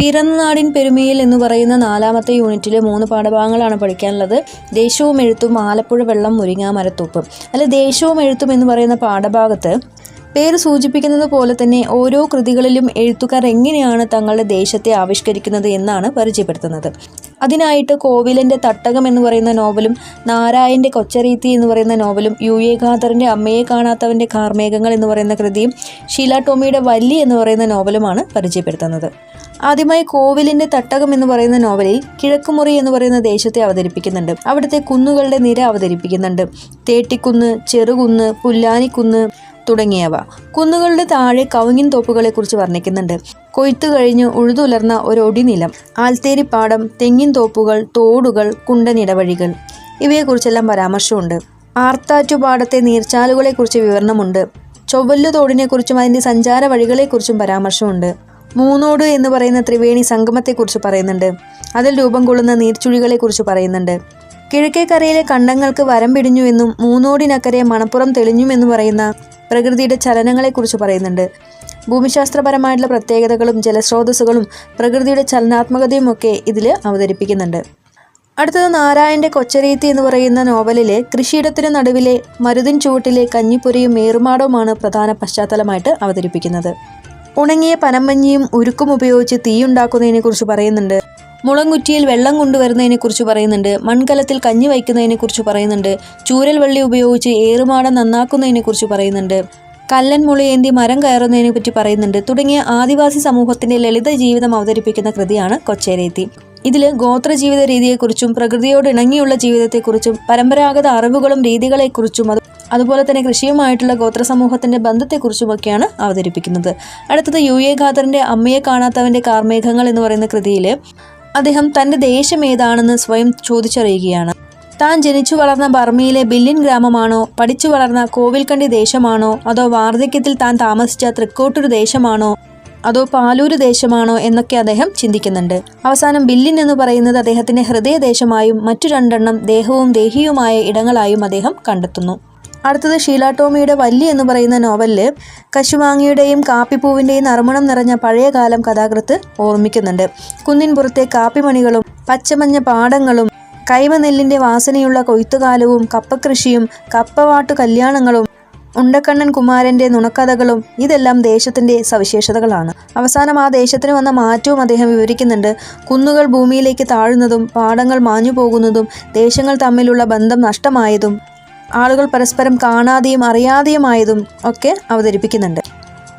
പിറന്ന നാടിൻ പെരുമയിൽ എന്ന് പറയുന്ന നാലാമത്തെ യൂണിറ്റിലെ മൂന്ന് പാഠഭാഗങ്ങളാണ് പഠിക്കാനുള്ളത്. ദേശവും എഴുത്തും ആലപ്പുഴ വെള്ളം മുരിങ്ങാമരത്തൂപ്പ്. അല്ല ദേശവും എഴുത്തും എന്ന് പറയുന്ന പാഠഭാഗത്ത് പേര് സൂചിപ്പിക്കുന്നത് പോലെ തന്നെ ഓരോ കൃതികളിലും എഴുത്തുകാർ എങ്ങനെയാണ് തങ്ങളുടെ ദേശത്തെ ആവിഷ്കരിക്കുന്നത് എന്നാണ് പരിചയപ്പെടുത്തുന്നത്. അതിനായിട്ട് കോവിലന്റെ തട്ടകം എന്ന് പറയുന്ന നോവലും നാരായന്റെ കൊച്ചരീത്തി എന്ന് പറയുന്ന നോവലും യു എ ഖാദറിന്റെ അമ്മയെ കാണാത്തവന്റെ കാർമേഘങ്ങൾ എന്ന് പറയുന്ന കൃതിയും ഷീല ടോമിയുടെ വല്ലി എന്ന് പറയുന്ന നോവലുമാണ് പരിചയപ്പെടുത്തുന്നത്. ആദ്യമായി കോവിലിന്റെ തട്ടകം എന്ന് പറയുന്ന നോവലിൽ കിഴക്കുമുറി എന്ന് പറയുന്ന ദേശത്തെ അവതരിപ്പിക്കുന്നുണ്ട്. അവിടുത്തെ കുന്നുകളുടെ നിര അവതരിപ്പിക്കുന്നുണ്ട്. തേട്ടിക്കുന്ന് ചെറുകുന്ന് പുല്ലാനിക്കുന്ന് തുടങ്ങിയവ. കുന്നുകളുടെ താഴെ കവുങ്ങിൻ തോപ്പുകളെ കുറിച്ച് വർണിക്കുന്നുണ്ട്. കൊയ്ത്തു കഴിഞ്ഞ് ഉഴുതുലർന്ന ഒരു ഒടിനിലം ആൽത്തേരിപ്പാടം തെങ്ങിൻ തോപ്പുകൾ തോടുകൾ കുണ്ടനിടവഴികൾ. ഇവയെക്കുറിച്ചെല്ലാം പരാമർശമുണ്ട്. ആർത്താറ്റുപാടത്തെ നീർച്ചാലുകളെക്കുറിച്ച് വിവരണമുണ്ട്. ചൊവ്വല്ലു തോടിനെക്കുറിച്ചും അതിന്റെ സഞ്ചാര വഴികളെക്കുറിച്ചും പരാമർശമുണ്ട്. മൂന്നോട് എന്ന് പറയുന്ന ത്രിവേണി സംഗമത്തെക്കുറിച്ച് പറയുന്നുണ്ട്. അതിൽ രൂപം കൊള്ളുന്ന നീർച്ചുഴികളെക്കുറിച്ച് പറയുന്നുണ്ട്. കിഴക്കേക്കരയിലെ കണ്ടങ്ങൾക്ക് വരം പിടിഞ്ഞുവെന്നും മൂന്നോടിനക്കരെ മണപ്പുറം തെളിഞ്ഞുമെന്ന് പറയുന്ന പ്രകൃതിയുടെ ചലനങ്ങളെക്കുറിച്ച് പറയുന്നുണ്ട്. ഭൂമിശാസ്ത്രപരമായിട്ടുള്ള പ്രത്യേകതകളും ജലസ്രോതസ്സുകളും പ്രകൃതിയുടെ ചലനാത്മകതയും ഒക്കെ ഇതിൽ അവതരിപ്പിക്കുന്നുണ്ട്. അടുത്തത് നാരായണന്റെ കൊച്ചരീത്തി എന്ന് പറയുന്ന നോവലിലെ കൃഷിയിടത്തിന് നടുവിലെ മരുതിൻ ചുവട്ടിലെ കഞ്ഞിപ്പുരയും മേറുമാടവുമാണ് പ്രധാന പശ്ചാത്തലമായിട്ട് അവതരിപ്പിക്കുന്നത്. ഉണങ്ങിയ പനമഞ്ഞിയും ഉരുക്കും ഉപയോഗിച്ച് തീയുണ്ടാക്കുന്നതിനെക്കുറിച്ച് പറയുന്നുണ്ട്. മുളങ്കുറ്റിയിൽ വെള്ളം കൊണ്ടുവരുന്നതിനെക്കുറിച്ച് പറയുന്നുണ്ട്. മൺകലത്തിൽ കഞ്ഞി വയ്ക്കുന്നതിനെക്കുറിച്ച് പറയുന്നുണ്ട്. ചൂരൽ വെള്ളി ഉപയോഗിച്ച് ഏറുമാടം നന്നാക്കുന്നതിനെക്കുറിച്ച് പറയുന്നുണ്ട്. കല്ലൻ മുളയേന്തി മരം കയറുന്നതിനെ പറ്റി പറയുന്നുണ്ട്. തുടങ്ങിയ ആദിവാസി സമൂഹത്തിന്റെ ലളിത ജീവിതം അവതരിപ്പിക്കുന്ന കൃതിയാണ് കൊച്ചേരേത്തി. ഇതിൽ ഗോത്ര ജീവിത രീതിയെക്കുറിച്ചും പ്രകൃതിയോട് ഇണങ്ങിയുള്ള ജീവിതത്തെക്കുറിച്ചും പരമ്പരാഗത അറിവുകളും രീതികളെക്കുറിച്ചും അത് അതുപോലെ തന്നെ കൃഷിയുമായിട്ടുള്ള ഗോത്ര സമൂഹത്തിന്റെ ബന്ധത്തെക്കുറിച്ചുമൊക്കെയാണ് അവതരിപ്പിക്കുന്നത്. അടുത്തത് യു എ ഖാദറിന്റെ അമ്മയെ കാണാത്തവന്റെ കാർമേഘങ്ങൾ എന്ന് പറയുന്ന കൃതിയിൽ അദ്ദേഹം തന്റെ ദേശം ഏതാണെന്ന് സ്വയം ചോദിച്ചറിയുകയാണ്. താൻ ജനിച്ചു വളർന്ന ബർമയിലെ ബില്ലിൻ ഗ്രാമമാണോ പഠിച്ചു വളർന്ന കോവിൽക്കണ്ടി ദേശമാണോ അതോ വാർദ്ധക്യത്തിൽ താൻ താമസിച്ച തൃക്കോട്ടൂർ ദേശമാണോ അതോ പാലൂര് ദേശമാണോ എന്നൊക്കെ അദ്ദേഹം ചിന്തിക്കുന്നുണ്ട്. അവസാനം ബില്ലിൻ എന്ന് പറയുന്നത് അദ്ദേഹത്തിന്റെ ഹൃദയദേശമായും മറ്റു രണ്ടെണ്ണം ദേഹവും ദേഹിയുമായ ഇടങ്ങളായും അദ്ദേഹം കണ്ടെത്തുന്നു. അടുത്തത് ഷീല ടോമിയുടെ വല്ലി എന്ന് പറയുന്ന നോവലിൽ കശുവാങ്ങിയുടെയും കാപ്പിപ്പൂവിന്റെയും നറുമണം നിറഞ്ഞ പഴയകാലം കഥാകൃത്ത് ഓർമ്മിക്കുന്നുണ്ട്. കുന്നിൻപുറത്തെ കാപ്പിമണികളും പച്ചമഞ്ഞ പാടങ്ങളും കൈമനെല്ലിന്റെ വാസനയുള്ള കൊയ്ത്തുകാലവും കപ്പകൃഷിയും കപ്പവാട്ടു കല്യാണങ്ങളും ഉണ്ടക്കണ്ണൻ കുമാരന്റെ നുണക്കഥകളും ഇതെല്ലാം ദേശത്തിന്റെ സവിശേഷതകളാണ്. അവസാനം ആ ദേശത്തിന് വന്ന മാറ്റവും അദ്ദേഹം വിവരിക്കുന്നുണ്ട്. കുന്നുകൾ ഭൂമിയിലേക്ക് താഴുന്നതും പാടങ്ങൾ മാഞ്ഞു പോകുന്നതും ദേശങ്ങൾ തമ്മിലുള്ള ബന്ധം നഷ്ടമായതും ആളുകൾ പരസ്പരം കാണാതെയും അറിയാതെയുമായതും ഒക്കെ അവതരിപ്പിക്കുന്നുണ്ട്.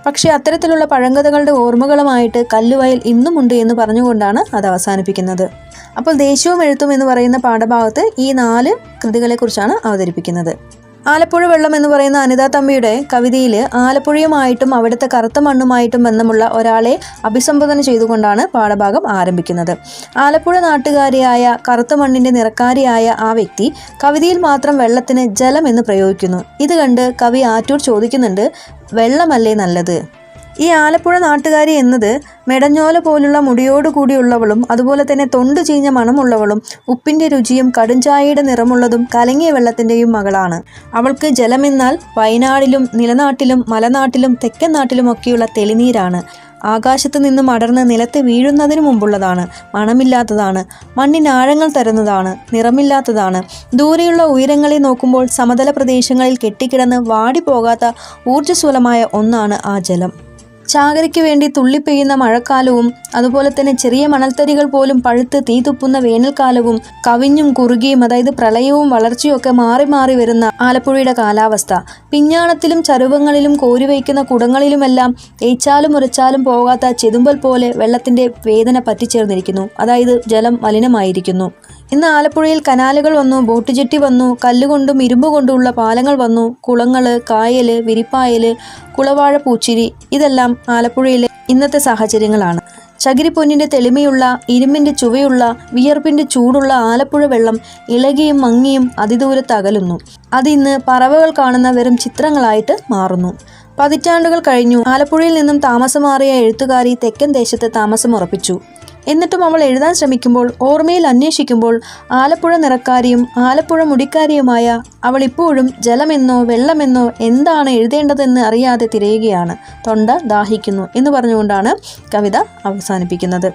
പക്ഷേ അത്തരത്തിലുള്ള പഴങ്കഥകളുടെ ഓർമ്മകളുമായിട്ട് കല്ലുവയൽ ഇന്നുമുണ്ട് എന്ന് പറഞ്ഞുകൊണ്ടാണ് അത് അവസാനിപ്പിക്കുന്നത്. അപ്പോൾ ദേശവും എഴുത്തും എന്ന് പറയുന്ന പാഠഭാഗത്ത് ഈ നാല് കൃതികളെക്കുറിച്ചാണ് അവതരിപ്പിക്കുന്നത്. ആലപ്പുഴ വെള്ളം എന്ന് പറയുന്ന അനിതാ തമ്പിയുടെ കവിതയിൽ ആലപ്പുഴയുമായിട്ടും അവിടുത്തെ കറുത്ത മണ്ണുമായിട്ടും ബന്ധമുള്ള ഒരാളെ അഭിസംബോധന ചെയ്തുകൊണ്ടാണ് പാഠഭാഗം ആരംഭിക്കുന്നത്. ആലപ്പുഴ നാട്ടുകാരിയായ കറുത്ത മണ്ണിന്റെ നിറക്കാരിയായ ആ വ്യക്തി കവിതയിൽ മാത്രം വെള്ളത്തിന് ജലം എന്ന് പ്രയോഗിക്കുന്നു. ഇത് കണ്ട് കവി ആറ്റൂർ ചോദിക്കുന്നുണ്ട് വെള്ളമല്ലേ നല്ലത്? ഈ ആലപ്പുഴ നാട്ടുകാരി എന്നത് മെടഞ്ഞോല പോലുള്ള മുടിയോടുകൂടിയുള്ളവളും അതുപോലെ തന്നെ തൊണ്ട് ചീഞ്ഞ മണമുള്ളവളും ഉപ്പിന്റെ രുചിയും കടുഞ്ചായയുടെ നിറമുള്ളതും കലങ്ങിയ വെള്ളത്തിന്റെയും മകളാണ്. അവൾക്ക് ജലമെന്നാൽ വയനാടിലും നിലനാട്ടിലും മലനാട്ടിലും തെക്കൻ നാട്ടിലുമൊക്കെയുള്ള തെളിനീരാണ്. ആകാശത്ത് നിന്നും അടർന്ന് നിലത്ത് വീഴുന്നതിന് മുമ്പുള്ളതാണ് മണമില്ലാത്തതാണ് മണ്ണിനാഴങ്ങൾ തരുന്നതാണ് നിറമില്ലാത്തതാണ്. ദൂരെയുള്ള ഉയരങ്ങളെ നോക്കുമ്പോൾ സമതല പ്രദേശങ്ങളിൽ കെട്ടിക്കിടന്ന് വാടിപ്പോകാത്ത ഊർജസ്വലമായ ഒന്നാണ് ആ ജലം. ചാകരയ്ക്ക് വേണ്ടി തുള്ളിപ്പെയ്യുന്ന മഴക്കാലവും അതുപോലെ തന്നെ ചെറിയ മണൽത്തരികൾ പോലും പഴുത്ത് തീതുപ്പുന്ന വേനൽക്കാലവും കവിഞ്ഞും കുറുകിയും അതായത് പ്രളയവും വളർച്ചയും ഒക്കെ മാറി മാറി വരുന്ന ആലപ്പുഴയുടെ കാലാവസ്ഥ. പിഞ്ഞാണത്തിലും ചരുവങ്ങളിലും കോരിവയ്ക്കുന്ന കുടങ്ങളിലുമെല്ലാം ഏച്ചാലും ഉരച്ചാലും പോകാത്ത ചെതുമ്പൽ പോലെ വെള്ളത്തിന്റെ വേദന പറ്റിച്ചേർന്നിരിക്കുന്നു. അതായത് ജലം മലിനമായിരിക്കുന്നു. ഇന്ന് ആലപ്പുഴയിൽ കനാലുകൾ വന്നു ബോട്ട് ജെട്ടി വന്നു കല്ലുകൊണ്ടും ഇരുമ്പ് കൊണ്ടുമുള്ള പാലങ്ങൾ വന്നു. കുളങ്ങൾ കായൽ വിരിപ്പായൽ കുളവാഴ പൂച്ചിരി ഇതെല്ലാം ആലപ്പുഴയിലെ ഇന്നത്തെ സാഹചര്യങ്ങളാണ്. ചകിരിപ്പൊന്നിന്റെ തെളിമയുള്ള ഇരുമ്പിന്റെ ചുവയുള്ള വിയർപ്പിന്റെ ചൂടുള്ള ആലപ്പുഴ വെള്ളം ഇളകിയും മങ്ങിയും അതിദൂരത്ത് അകലുന്നു. അതിന്ന് പറവകൾ കാണുന്ന വെറും ചിത്രങ്ങളായിട്ട് മാറുന്നു. പതിറ്റാണ്ടുകൾ കഴിഞ്ഞു. ആലപ്പുഴയിൽ നിന്നും താമസം മാറിയ എഴുത്തുകാരി തെക്കൻ ദേശത്ത് താമസം ഉറപ്പിച്ചു എന്നിട്ടും അവൾ എഴുതാൻ ശ്രമിക്കുമ്പോൾ ഓർമ്മയിൽ അന്വേഷിക്കുമ്പോൾ ആലപ്പുഴ നിറക്കാരിയും ആലപ്പുഴ മുടിക്കാരിയുമായ അവൾ ഇപ്പോഴും ജലമെന്നോ വെള്ളമെന്നോ എന്താണ് എഴുതേണ്ടതെന്ന് അറിയാതെ തിരയുകയാണ്. തൊണ്ട ദാഹിക്കുന്നു എന്ന് പറഞ്ഞുകൊണ്ടാണ് കവിത അവസാനിപ്പിക്കുന്നത്.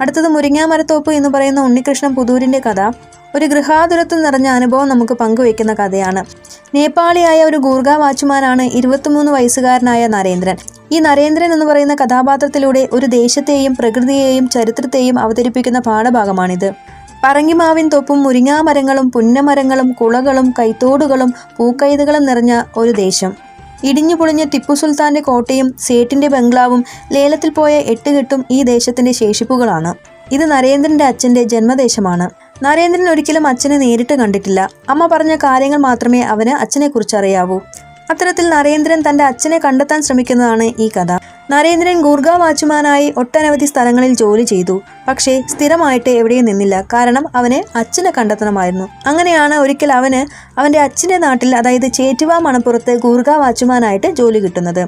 അടുത്തത് മുരിങ്ങാമരത്തോപ്പ് എന്ന് പറയുന്ന ഉണ്ണികൃഷ്ണൻ പുതൂരിന്റെ കഥ. ഒരു ഗൃഹാതുരത്വം നിറഞ്ഞ അനുഭവം നമുക്ക് പങ്കുവയ്ക്കുന്ന കഥയാണ്. നേപ്പാളിയായ ഒരു ഗൂർഗ വാച്ചുമാനാണ് ഇരുപത്തിമൂന്ന് വയസ്സുകാരനായ നരേന്ദ്രൻ. ഈ നരേന്ദ്രൻ എന്ന് പറയുന്ന കഥാപാത്രത്തിലൂടെ ഒരു ദേശത്തെയും പ്രകൃതിയെയും ചരിത്രത്തെയും അവതരിപ്പിക്കുന്ന പാഠഭാഗമാണിത്. പറങ്ങിമാവിൻ തൊപ്പും മുരിങ്ങാമരങ്ങളും പുന്നമരങ്ങളും കുളകളും കൈത്തോടുകളും പൂക്കൈതുകളും നിറഞ്ഞ ഒരു ദേശം. ഇടിഞ്ഞു പൊളിഞ്ഞ ടിപ്പു സുൽത്താന്റെ കോട്ടയും സേട്ടിന്റെ ബംഗ്ലാവും ലേലത്തിൽ പോയ എട്ടുകെട്ടും ഈ ദേശത്തിന്റെ ശേഷിപ്പുകളാണ്. ഇത് നരേന്ദ്രന്റെ അച്ഛന്റെ ജന്മദേശമാണ്. നരേന്ദ്രൻ ഒരിക്കലും അച്ഛനെ നേരിട്ട് കണ്ടിട്ടില്ല. അമ്മ പറഞ്ഞ കാര്യങ്ങൾ മാത്രമേ അവന് അച്ഛനെക്കുറിച്ച് അറിയാവൂ അത്തരത്തിൽ നരേന്ദ്രൻ തന്റെ അച്ഛനെ കണ്ടെത്താൻ ശ്രമിക്കുന്നതാണ് ഈ കഥ. നരേന്ദ്രൻ ഗൂർഗ വാച്ചുമാനായി ഒട്ടനവധി സ്ഥലങ്ങളിൽ ജോലി ചെയ്തു. പക്ഷേ സ്ഥിരമായിട്ട് എവിടെയും നിന്നില്ല. കാരണം അവനെ അച്ഛനെ കണ്ടെത്തണമായിരുന്നു. അങ്ങനെയാണ് ഒരിക്കൽ അവന് അവന്റെ അച്ഛന്റെ നാട്ടിൽ അതായത് ചേറ്റുവ മണപ്പുറത്ത് ഗൂർഗ വാച്ചുമാനായിട്ട് ജോലി കിട്ടുന്നത്.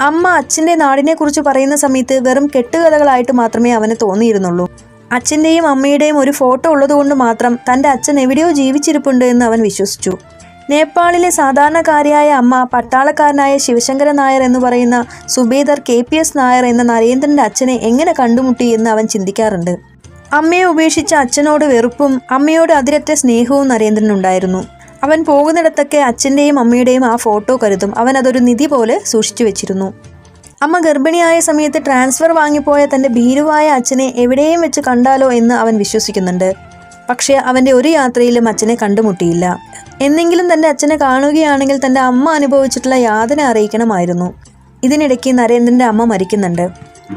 അമ്മ അച്ഛന്റെ നാടിനെ കുറിച്ച് പറയുന്ന സമയത്ത് വെറും കെട്ടുകഥകളായിട്ട് മാത്രമേ അവന് തോന്നിയിരുന്നുള്ളൂ. അച്ഛന്റെയും അമ്മയുടെയും ഒരു ഫോട്ടോ ഉള്ളതുകൊണ്ട് മാത്രം തന്റെ അച്ഛൻ എവിടെയോ ജീവിച്ചിരിപ്പുണ്ട് എന്ന് അവൻ വിശ്വസിച്ചു. നേപ്പാളിലെ സാധാരണക്കാരിയായ അമ്മ പട്ടാളക്കാരനായ ശിവശങ്കരൻ നായർ എന്ന് പറയുന്ന Subedar K P S Nair എന്ന നരേന്ദ്രന്റെ അച്ഛനെ എങ്ങനെ കണ്ടുമുട്ടി എന്ന് അവൻ ചിന്തിക്കാറുണ്ട്. അമ്മയെ ഉപേക്ഷിച്ച അച്ഛനോട് വെറുപ്പും അമ്മയോട് അതിരറ്റ സ്നേഹവും നരേന്ദ്രനുണ്ടായിരുന്നു. അവൻ പോകുന്നിടത്തൊക്കെ അച്ഛന്റെയും അമ്മയുടെയും ആ ഫോട്ടോ കരുതും. അവൻ അതൊരു നിധി പോലെ സൂക്ഷിച്ചു വെച്ചിരുന്നു. അമ്മ ഗർഭിണിയായ സമയത്ത് ട്രാൻസ്ഫർ വാങ്ങിപ്പോയ തന്റെ ഭീരുവായ അച്ഛനെ എവിടെയും വെച്ച് കണ്ടാലോ എന്ന് അവൻ വിശ്വസിക്കുന്നുണ്ട്. പക്ഷേ അവന്റെ ഒരു യാത്രയിലും അച്ഛനെ കണ്ടുമുട്ടിയില്ല. എന്നെങ്കിലും തന്റെ അച്ഛനെ കാണുകയാണെങ്കിൽ തന്റെ അമ്മ അനുഭവിച്ചിട്ടുള്ള യാതന അറിയിക്കണമായിരുന്നു. ഇതിനിടയ്ക്ക് നരേന്ദ്രന്റെ അമ്മ മരിക്കുന്നുണ്ട്.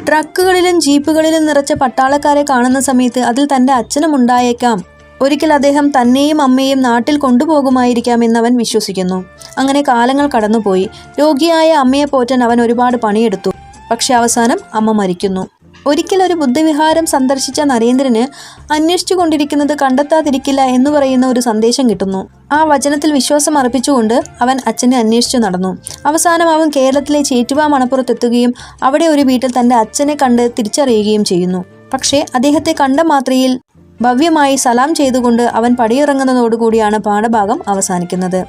ട്രക്കുകളിലും ജീപ്പുകളിലും നിറച്ച പട്ടാളക്കാരെ കാണുന്ന സമയത്ത് അതിൽ തന്റെ അച്ഛനും ഉണ്ടായേക്കാം ഒരിക്കൽ അദ്ദേഹം തന്നെയും അമ്മയും നാട്ടിൽ കൊണ്ടുപോകുമായിരിക്കാം എന്നവൻ വിശ്വസിക്കുന്നു. അങ്ങനെ കാലങ്ങൾ കടന്നുപോയി. രോഗിയായ അമ്മയെ പോറ്റാൻ അവൻ ഒരുപാട് പണിയെടുത്തു. പക്ഷെ അവസാനം അമ്മ മരിക്കുന്നു. ഒരിക്കൽ ഒരു ബുദ്ധവിഹാരം സന്ദർശിച്ച നരേന്ദ്രന് അന്വേഷിച്ചു കൊണ്ടിരിക്കുന്നത് കണ്ടെത്താതിരിക്കില്ല എന്ന് പറയുന്ന ഒരു സന്ദേശം കിട്ടുന്നു. ആ വചനത്തിൽ വിശ്വാസം അർപ്പിച്ചുകൊണ്ട് അവൻ അച്ഛനെ അന്വേഷിച്ചു നടന്നു. അവസാനം അവൻ കേരളത്തിലെ ചേറ്റുവ മണപ്പുറത്തെത്തുകയും അവിടെ ഒരു വീട്ടിൽ തന്റെ അച്ഛനെ കണ്ട് തിരിച്ചറിയുകയും ചെയ്യുന്നു. പക്ഷേ അദ്ദേഹത്തെ കണ്ട മാത്രയിൽ ഭവ്യമായി സലാം ചെയ്തുകൊണ്ട് അവൻ പടിയിറങ്ങുന്നതോടുകൂടിയാണ് പാഠഭാഗം അവസാനിക്കുന്നത്